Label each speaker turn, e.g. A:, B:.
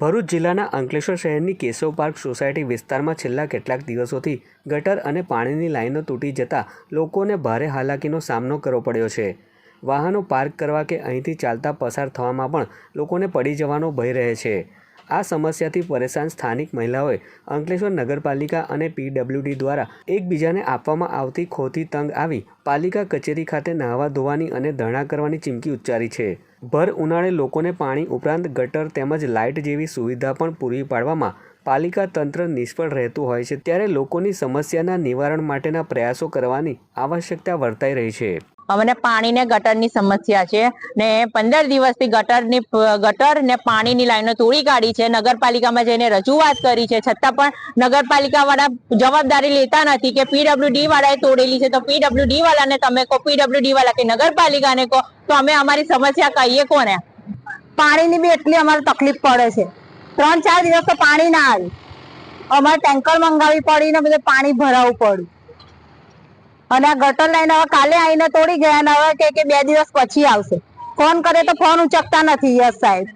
A: ભરૂચ જિલ્લાના અંકલેશ્વર શહેરની Keshav park society વિસ્તારમાં છેલ્લા કેટલાક દિવસોથી ગટર અને પાણીની લાઈનો તૂટી જતા લોકોને ભારે હાલાકીનો સામનો કરવો પડ્યો છે. વાહનો પાર્ક કરવા કે અહીંથી ચાલતા પસાર થવામાં પણ લોકોને પડી જવાનો ભય રહે છે. આ સમસ્યાથી પરેશાન સ્થાનિક મહિલાઓએ અંકલેશ્વર નગરપાલિકા અને પીડબ્લ્યુડી દ્વારા એકબીજાને આપવામાં આવતી ખોથી તંગ આવી પાલિકા કચેરી ખાતે નહાવા ધોવાની અને ધરણા કરવાની ચીમકી ઉચ્ચારી છે. ભર ઉનાળે લોકોને પાણી ઉપરાંત ગટર તેમજ લાઇટ જેવી સુવિધા પણ પૂરી પાડવામાં પાલિકા તંત્ર નિષ્ફળ રહેતું હોય છે. ત્યારે લોકોની સમસ્યાના નિવારણ માટેના પ્રયાસો કરવાની આવશ્યકતા વર્તાઈ રહી છે.
B: અમને પાણી ને ગટરની સમસ્યા છે ને પંદર દિવસથી ગટરની ગટર ને પાણીની લાઈનો તોડી કાઢી છે. નગરપાલિકામાં જઈને રજૂઆત કરી છે. છતાં પણ નગરપાલિકા વાળા જવાબદારી લેતા નથી કે પીડબ્લ્યુડી વાળાએ તોડેલી છે. તો પીડબ્લ્યુડી વાળાને તમે કહો પીડબ્લ્યુડી વાળા કે નગરપાલિકાને કહો, તો અમે અમારી સમસ્યા કહીએ કોને?
C: પાણીની બી એટલી અમારે તકલીફ પડે છે. ત્રણ ચાર દિવસ તો પાણી ના આવ્યું અમારે ટેન્કર મંગાવી પડી ને બધે પાણી ભરાવવું પડ્યું. અને આ ગટર લાઈન હવે કાલે આવીને તોડી ગયા અને હવે કે બે દિવસ પછી આવશે. ફોન કરે તો ફોન ઉચકતા નથી યસ સાહેબ.